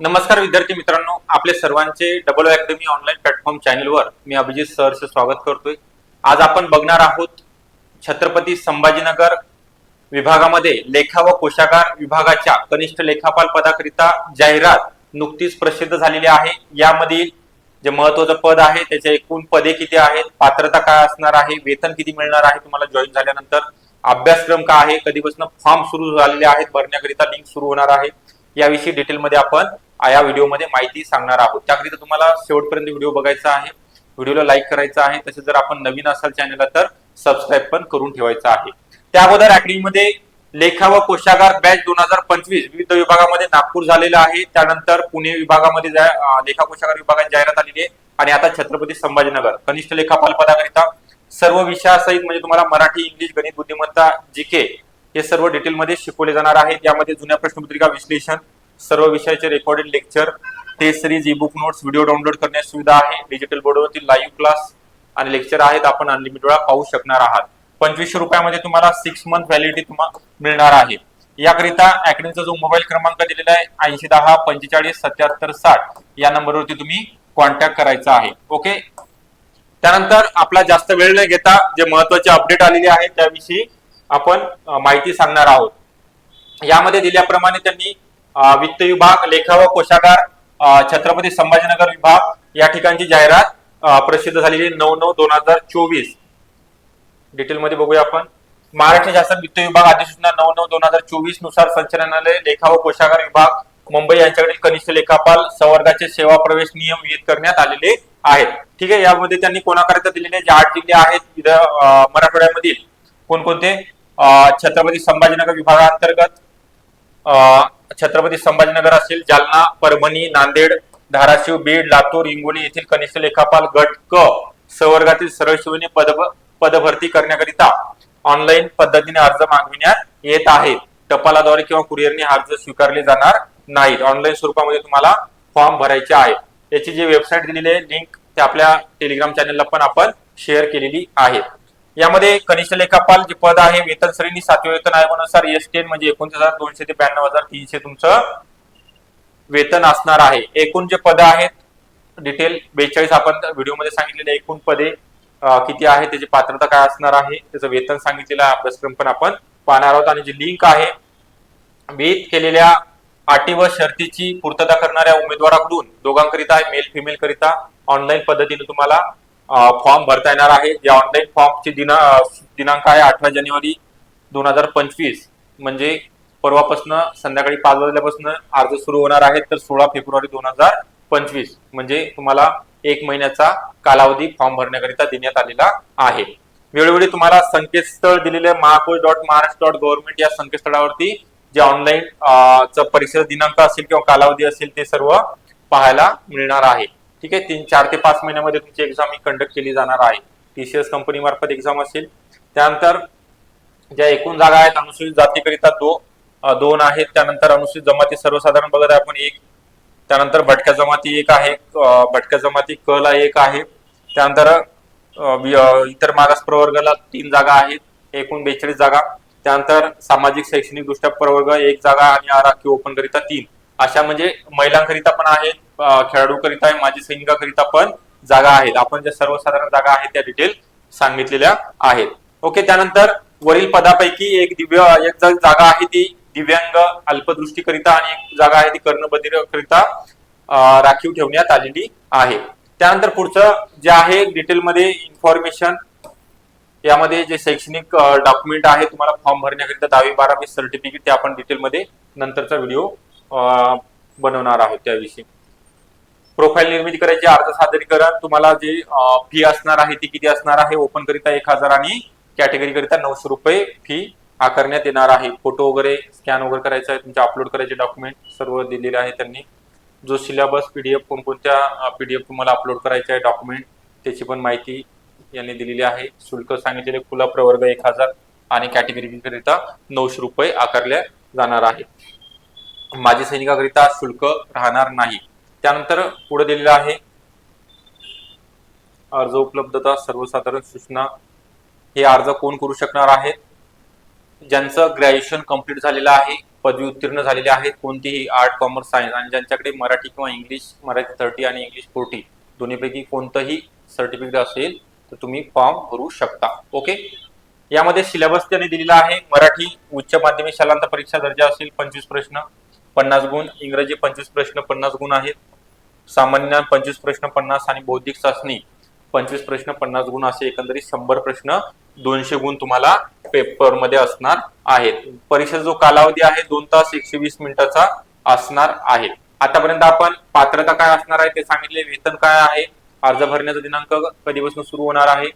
नमस्कार विद्यार्थी मित्रांनो आपले सर्वांचे डबल अकॅडमी ऑनलाईन प्लॅटफॉर्म चॅनलवर मी अभिजित सरचं स्वागत करतोय. आज आपण बघणार आहोत छत्रपती संभाजीनगर विभागामध्ये लेखा व कोशागार विभागाच्या कनिष्ठ लेखापाल पदाकरिता जाहिरात नुकतीच प्रसिद्ध झालेली आहे. यामधील जे महत्वाचं पद आहे त्याचे एकूण पदे किती आहेत पात्रता काय असणार आहे वेतन किती मिळणार आहे तुम्हाला जॉईन झाल्यानंतर अभ्यासक्रम काय आहे कधीपासून फॉर्म सुरू झालेले आहेत भरण्याकरिता लिंक सुरू होणार आहे. याविषयी डिटेलमध्ये आपण या व्हिडिओमध्ये माहिती सांगणार आहोत. त्याकरिता तुम्हाला शेवटपर्यंत व्हिडिओ बघायचा आहे व्हिडिओला लाईक करायचा आहे. तसेच जर आपण नवीन असाल चॅनलला तर सबस्क्राईब पण करून ठेवायचा आहे. त्या अगोदर अकॅडमीमध्ये लेखा व कोशागार बॅच दोन हजार पंचवीस विविध विभागामध्ये नागपूर झालेला आहे. त्यानंतर पुणे विभागामध्ये लेखा कोशागार विभागात जाहिरात आलेली आहे. आणि आता छत्रपती संभाजीनगर कनिष्ठ लेखापाल पदाकरिता सर्व विषयासहित म्हणजे तुम्हाला मराठी इंग्लिश गणित बुद्धिमत्ता जीके हे सर्व डिटेलमध्ये शिकवले जाणार आहे. यामध्ये जुन्या प्रश्नपत्रिका विश्लेषण सर्व विषयाचे recorded lecture test series e book notes video download करण्याची सुविधा आहे. डिजिटल बोर्डवरती लाईव्ह क्लास आणि लेक्चर आहेत. आपण अनलिमिटेड वेळा पाहू शकणार आहात. पंचवीसशे रुपयामध्ये तुम्हाला सिक्स मंथ व्हॅलिडिटी तुम्हाला मिळणार आहे. याकरिता अकॅडमीचा जो मोबाईल क्रमांक दिलेला आहे ऐंशी दहा पंचेचाळीस सत्याहत्तर साठ या नंबरवरती तुम्ही कॉन्टॅक्ट करायचा आहे. ओके त्यानंतर आपला जास्त वेळ न घेता जे महत्त्वाचे अपडेट आलेले आहेत त्याविषयी आपण माहिती सांगणार आहोत. यामध्ये दिल्याप्रमाणे त्यांनी वित्त विभाग लेखा व कोशागार छत्रपती संभाजीनगर विभाग या ठिकाणची जाहिरात प्रसिद्ध झालेली नऊ नऊ दोन हजार चोवीस. डिटेलमध्ये बघूया आपण. महाराष्ट्र शासन वित्त विभाग अधिसूचना नऊ नऊ दोन हजार चोवीसनुसार संचालनालय लेखा व कोशागार विभाग मुंबई यांच्याकडील कनिष्ठ लेखापाल संवर्गाचे सेवा प्रवेश नियम विहित करण्यात आलेले आहेत. ठीक आहे यामध्ये त्यांनी कोणाकरिता दिलेले जे आठ जिल्हे आहेत मराठवाड्यामधील कोणकोणते? छत्रपती संभाजीनगर विभागाअंतर्गत छत्रपती संभाजीनगर असेल जालना परभणी नांदेड धाराशिव बीड लातूर हिंगोली येथील कनिष्ठ लेखापाल गट क सवर्गातील सरळ शिवने पद पदभरती करण्याकरिता ऑनलाईन पद्धतीने अर्ज मागविण्यात येत आहेत टपालाद्वारे किंवा कुरिअरने अर्ज स्वीकारले जाणार नाहीत. ऑनलाईन स्वरूपामध्ये तुम्हाला फॉर्म भरायचे आहे. याची जी वेबसाईट दिलेली आहे लिंक ते आपल्या टेलिग्राम चॅनलला पण आपण शेअर केलेली आहे. यामध्ये कनिष्ठ लेखापाल जे पद आहे वेतन श्रेणी सातव्या वेतन आयोगानुसार एस टेन म्हणजे एकोणतीस हजार दोनशे ते ब्याण्णव हजार तीनशे तुमचं वेतन असणार आहे. एकूण जे पद आहेत डिटेल बेचाळीस आपण व्हिडिओमध्ये सांगितलेले एकूण पदे किती आहे त्याची पात्रता काय असणार आहे त्याचं वेतन सांगितलेलं आहे अभ्यासक्रम पण आपण पाहणार आहोत. आणि जी लिंक आहे विहित केलेल्या अटी व शर्तीची पूर्तता करणाऱ्या उमेदवाराकडून दोघांकरिता मेल फिमेल करिता ऑनलाईन पद्धतीने तुम्हाला फॉर्म भरता येणार आहे. जे ऑनलाईन फॉर्मची दिना दिनांक आहे अठरा जानेवारी दोन हजार पंचवीस. म्हणजे परवापासून संध्याकाळी पाच वाजल्यापासून अर्ज सुरू होणार आहे तर सोळा फेब्रुवारी दोन हजार पंचवीस. म्हणजे तुम्हाला एक महिन्याचा कालावधी फॉर्म भरण्याकरिता देण्यात आलेला आहे. वेळोवेळी तुम्हाला संकेतस्थळ दिलेले Mahakosh dot Maharashtra dot government या संकेतस्थळावरती जे ऑनलाईन च परीक्षेचा दिनांक असेल किंवा कालावधी असेल ते सर्व पाहायला मिळणार आहे. ठीक आहे तीन चार ते पाच महिन्यामध्ये तुमची एक्झाम ही कंडक्ट केली जाणार आहे. टीसीएस कंपनी मार्फत एक्झाम असेल. त्यानंतर ज्या एकूण जागा आहेत अनुसूचित जातीकरिता दो दोन आहेत. त्यानंतर अनुसूचित जमाती सर्वसाधारण बघत आहे आपण एक. त्यानंतर भटक्या जमाती एक आहे भटक्या जमाती कला एक आहे. त्यानंतर इतर मागास प्रवर्गाला तीन जागा आहेत एकूण बेचाळीस जागा. त्यानंतर सामाजिक शैक्षणिक दृष्ट्या प्रवर्ग एक जागा आणि आराखी ओपन करिता तीन. अशा म्हणजे महिलांकरिता पण आहेत खेळाडूकरिता आहे माजी सैनिकाकरिता पण जागा आहेत. आपण ज्या सर्वसाधारण जागा आहेत त्या डिटेल सांगितलेल्या आहेत. ओके त्यानंतर वरील पदापैकी एक दिव्य एक जागा आहे ती दिव्यांग अल्पदृष्टीकरिता आणि एक जागा आहे ती कर्णबधीरकरिता राखीव ठेवण्यात आलेली आहे. त्यानंतर पुढचं जे आहे डिटेलमध्ये इन्फॉर्मेशन यामध्ये जे शैक्षणिक डॉक्युमेंट आहे तुम्हाला फॉर्म भरण्याकरिता दहावी बारावी सर्टिफिकेट ते आपण डिटेलमध्ये नंतरचा व्हिडिओ बनवणार आहोत त्याविषयी. प्रोफाईल निर्मिती करायची अर्ज सादरीकरण तुम्हाला जे फी असणार आहे ती किती असणार आहे ओपन करिता एक हजार आणि कॅटेगरी करिता नऊशे रुपये फी आकारण्यात येणार आहे. फोटो वगैरे स्कॅन वगैरे करायचा आहे तुमचे अपलोड करायचे डॉक्युमेंट सर्व दिलेले आहे त्यांनी. जो सिलेबस पीडीएफ कोणकोणत्या पीडीएफ तुम्हाला अपलोड करायचे आहे डॉक्युमेंट त्याची पण माहिती यांनी दिलेली आहे. शुल्क सांगितलेले खुला प्रवर्ग एक हजार आणि कॅटेगरी करिता नऊशे रुपये आकारल्या जाणार आहे. माजी सैनिकाकरिता शुल्क राहणार नाही. त्यानंतर पुढे दिलेलं आहे अर्ज उपलब्धता सर्वसाधारण सूचना. हे अर्ज कोण करू शकणार आहेत ज्यांचं ग्रॅज्युएशन कंप्लीट झालेलं आहे पदवी उत्तीर्ण झालेले आहेत कोणतीही आर्ट कॉमर्स सायन्स आणि ज्यांच्याकडे मराठी किंवा इंग्लिश मराठी थर्टी आणि इंग्लिश फोर्टी दोन्हीपैकी कोणतंही सर्टिफिकेट असेल तर तुम्ही फॉर्म भरू शकता. ओके यामध्ये सिलेबस त्यांनी दिलेला आहे. मराठी उच्च माध्यमिक शालांत परीक्षा दर्जा असेल पंचवीस प्रश्न. पन्नास गुण. इंग्रजी पंचवीस प्रश्न पन्नास गुण आहेत. सामान्य पंचवीस प्रश्न पन्नास आणि बौद्धिक चाचणी पंचवीस प्रश्न पन्नास गुण असे एकंदरीत शंभर प्रश्न दोनशे गुण तुम्हाला पेपरमध्ये असणार आहेत. परीक्षेचा जो कालावधी आहे दोन तास एकशे वीस मिनिटाचा असणार आहे. आतापर्यंत आपण पात्रता काय असणार आहे ते सांगितले वेतन काय आहे अर्ज भरण्याचा दिनांक कधीपासून सुरू होणार आहे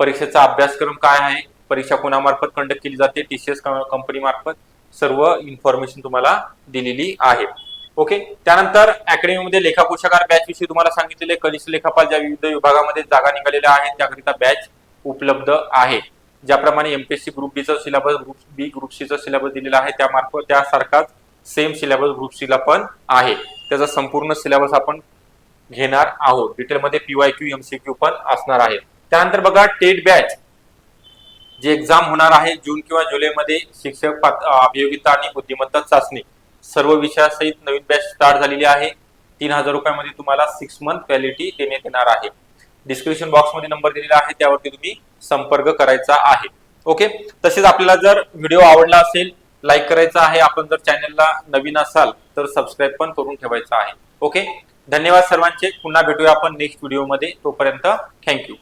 परीक्षेचा अभ्यासक्रम काय आहे परीक्षा कोणामार्फत कंडक्ट केली जाते टीसीएस कंपनी मार्फत सर्व इन्फॉर्मेशन तुम्हाला दिलेली आहे. ओके त्यानंतर अकॅडमीमध्ये लेखाकोशागार बॅच विषयी तुम्हाला सांगितलेले कनिष्ठ लेखापाल ज्या विविध विभागामध्ये जागा निघालेल्या आहेत त्याकरिता बॅच उपलब्ध आहे. ज्याप्रमाणे एमपीएससी ग्रुप बी चा syllabus group B group C चा सिलेबस दिलेला आहे. त्यामार्फत त्यासारखाच सेम सिलेबस ग्रुप सी ला पण आहे. त्याचा संपूर्ण सिलेबस आपण घेणार आहोत. डिटेलमध्ये पीवाय क्यू एमसीक्यू पण असणार आहे. त्यानंतर बघा टेट बॅच जे एक्झाम होणार आहे जून किंवा जुलैमध्ये शिक्षक पात- अभियोगिता आणि बुद्धिमत्ता चाचणी. सर्व विषयासहित नवीन बॅच स्टार्ट झालेली आहे. तीन हजार रुपयामध्ये तुम्हाला सिक्स मंथ व्हॅलिडिटी देण्यात येणार आहे. डिस्क्रिप्शन बॉक्समध्ये नंबर दिलेला आहे त्यावरती तुम्ही संपर्क करायचा आहे. ओके तसेच आपल्याला जर व्हिडिओ आवडला असेल लाईक करायचा आहे आपण जर चॅनलला नवीन असाल तर सबस्क्राईब पण करून ठेवायचा आहे. ओके धन्यवाद सर्वांचे. पुन्हा भेटूया आपण नेक्स्ट व्हिडिओमध्ये तोपर्यंत थँक्यू